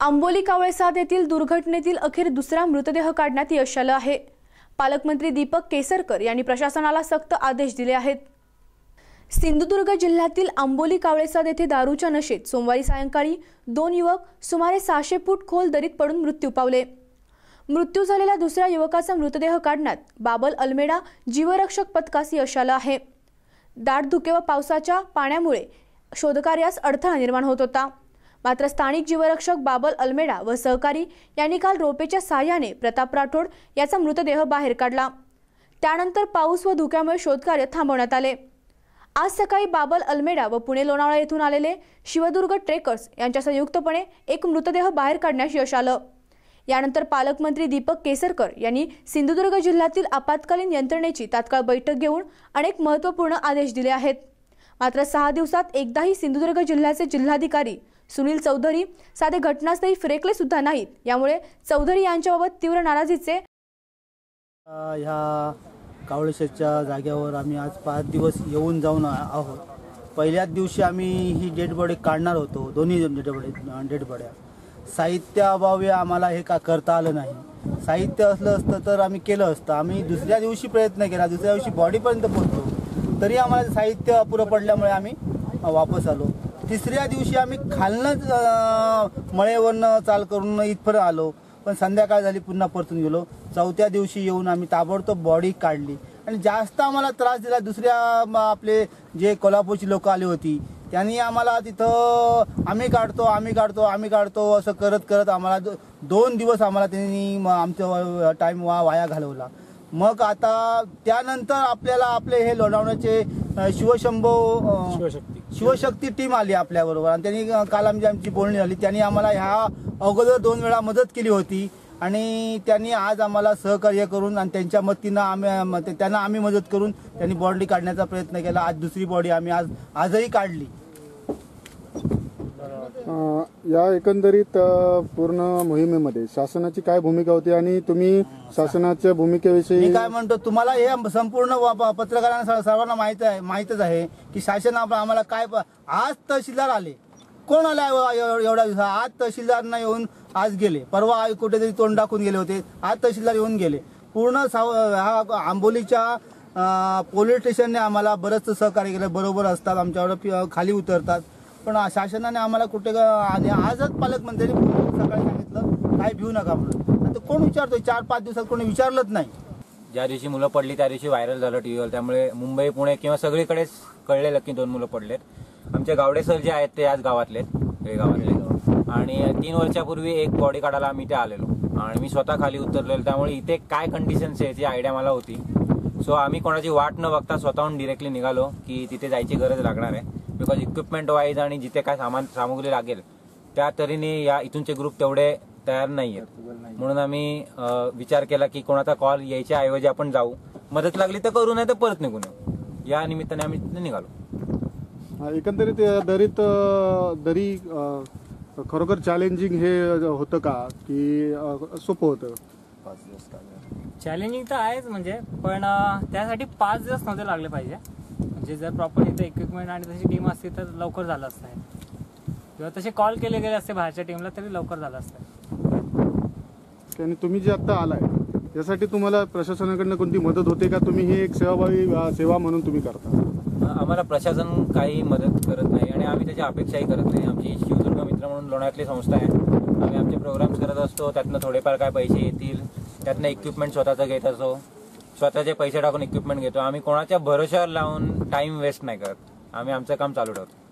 आंबोली कावळेसाद येथील दुर्घटनेतील अखेर दुसरा मृतदेह काढण्यात यश आलं आहे. पालकमंत्री दीपक केसरकर यांनी प्रशासनाला सक्त आदेश दिले आहेत. सिंधुदुर्ग जिल्ह्यातील आंबोली कावळेसाद येथे दारूच्या नशेत सोमवारी सायंकाळी दोन युवक सुमारे सहाशे फूट खोल दरीत पडून मृत्यू पावले. मृत्यू झालेल्या दुसऱ्या युवकाचा मृतदेह काढण्यात बाबल अल्मेडा जीवरक्षक पथकास यश आलं आहे. दाट धुके व पावसाच्या पाण्यामुळे शोधकार्यास अडथळा निर्माण होत होता. मात्र स्थानिक जीवरक्षक बाबल अल्मेडा व सहकारी यांनी काल रोपेच्या साह्याने प्रताप राठोड याचा मृतदेह बाहेर काढला. त्यानंतर पाऊस व धुक्यामुळे शोधकार्य थांबवण्यात आले. आज सकाळी बाबल अल्मेडा व पुणे लोणावळा येथून आलेले शिवदुर्ग ट्रेकर्स यांच्या संयुक्तपणे एक मृतदेह बाहेर काढण्यास यश आलं. यानंतर पालकमंत्री दीपक केसरकर यांनी सिंधुदुर्ग जिल्ह्यातील आपत्कालीन यंत्रणेची तात्काळ बैठक घेऊन अनेक महत्त्वपूर्ण आदेश दिले आहेत. मात्र सहा दिवसात एकदाही सिंधुदुर्ग जिल्ह्याचे जिल्हाधिकारी सुनील चौधरी साधे घटनास्थळी फिरेकले सुद्धा नाहीत. यामुळे चौधरी यांच्याबाबत तीव्र नाराजीचे ह्या कावळेश्वरच्या जागेवर आम्ही आज पाच दिवस येऊन जाऊन आहोत. पहिल्याच दिवशी आम्ही ही डेड बॉडी काढणार होतो. दोन्ही डेड बॉडी डेड बॉड्या साहित्याअभावी आम्हाला हे का करता आलं नाही. साहित्य असलं असतं तर आम्ही केलं असतं. आम्ही दुसऱ्या दिवशी प्रयत्न केला. दुसऱ्या दिवशी बॉडीपर्यंत पोहोचलो. तरी आम्हाला साहित्य अपुरं पडल्यामुळे आम्ही वापस आलो. तिसऱ्या दिवशी आम्ही खालनंच मळेवरनं चाल करून इथपर्यंत आलो. पण संध्याकाळ झाली पुन्हा परतून गेलो. चौथ्या दिवशी येऊन आम्ही ताबडतोब बॉडी काढली. आणि जास्त आम्हाला त्रास दिला. दुसऱ्या आपले जे कोल्हापूरची लोक आली होती त्यांनी आम्हाला तिथं आम्ही काढतो आम्ही काढतो आम्ही काढतो असं करत करत आम्हाला दो- दोन दिवस आम्हाला त्यांनी आमचा टाईम वा वाया घालवला. मग आता त्यानंतर आपल्याला आपले हे लोणावण्याचे अ, शिवशंभो अ, शिवशक्ती. टीम आली आपल्याबरोबर. आणि त्यांनी अ, काल आमची आमची बोलणी झाली. त्यांनी आम्हाला ह्या अगोदर दोन वेळा मदत केली होती. आणि त्यांनी आज आम्हाला सहकार्य करून आणि त्यांच्या मतीनं आम्ही ते- त्यांना आम्ही मदत करून त्यांनी बॉडी काढण्याचा प्रयत्न केला. आज दुसरी बॉडी आम्ही आज आजही काढली. अ, या एकंदरीत पूर्ण मोहिमेमध्ये शासनाची काय भूमिका होती आणि तुम्ही शासनाच्या मी भूमिकेविषयी काय म्हणतो तुम्हाला हे संपूर्ण व- प पत्रकारांना सर्वांना माहीत आहे माहितच आहे की शासन आप- आम्हाला काय प- आज तहसीलदार आले. कोण आला एव- एवढ्या दिवसा? आज तहसीलदारांना येऊन आज गेले. परवा कुठेतरी तोंड दाखवून गेले होते. आज तहसीलदार येऊन गेले. पूर्ण साव- हा आंबोलीच्या अं, पोलीस स्टेशनने आम्हाला बरंच सहकार्य केलं. बरोबर असतात आमच्यावर पि- खाली उतरतात. पण शासनाने आम्हाला कुठे आणि आजच पालकमंत्र्यांनी सकाळी सांगितलं काय भिऊ नका म्हणून. आता कोण विचारतोय? चार पाच दिवसात कोणी विचारलंच नाही. ज्या दिवशी मुलं पडली त्या दिवशी व्हायरल झालं टीव्हीवर त्यामुळे मुंबई पुणे किंवा सगळीकडेच कळलेलं की दोन मुलं पडलेत. आमचे गावडे सर जे आहेत ते आज गावातले गावातले आणि तीन वर्षापूर्वी एक बॉडी काढायला आम्ही इथे आलेलो. आणि मी स्वतः खाली उतरलेलो. त्यामुळे इथे काय कंडिशन्स आहे याची आयडिया मला होती. सो आम्ही कोणाची वाट न बघता स्वतःहून डिरेक्टली निघालो की तिथे जायची गरज लागणार आहे. बिकॉज इक्विपमेंट वाईज आणि जिथे काय सामान सामुग्री लागेल त्या तऱ्हेने या इथूनचे ग्रुप तेवढे तयार नाही आहेत म्हणून आम्ही विचार केला की कोणाचा कॉल यायच्या ऐवजी आपण जाऊ. मदत लागली तर करू नाही तर परत निघून येऊ. या निमित्ताने आम्ही तिथे निघालो. एकंदरीत या दरीत दरी खरोखर चॅलेंजिंग हे होतं का? की सोपं होतं? चॅलेंजिंग तर आहेच म्हणजे पण त्यासाठी पाच दिवस नव्हते लागले पाहिजे. म्हणजे जर प्रॉपर इथे इक्विपमेंट आणि तशी टीम असती तर लवकर झालं असतं. हे. किंवा तसे कॉल केले गेले असते बाहेरच्या टीमला तरी लवकर झालं असतं. आणि तुम्ही जे आता आलाय यासाठी तुम्हाला प्रशासनाकडनं कोणती मदत होते का? तुम्ही ही एक सेवाभावी सेवा म्हणून तुम्ही करता. आम्हाला प्रशासन काही मदत करत नाही आणि आम्ही त्याची अपेक्षाही करत नाही. आमची शिवदुर्ग मित्र म्हणून लोण्यातली संस्था आहे. आम्ही आमचे प्रोग्राम्स करत असतो त्यातनं थोडेफार काय पैसे येतील त्यातनं इक्विपमेंट स्वतःचं घेत असतो स्वतःचे पैसे टाकून इक्विपमेंट घेतो. आम्ही कोणाच्या भरोश्यावर लावून टाइम वेस्ट नाही करत. आम्ही आमचं काम चालू ठेवतो.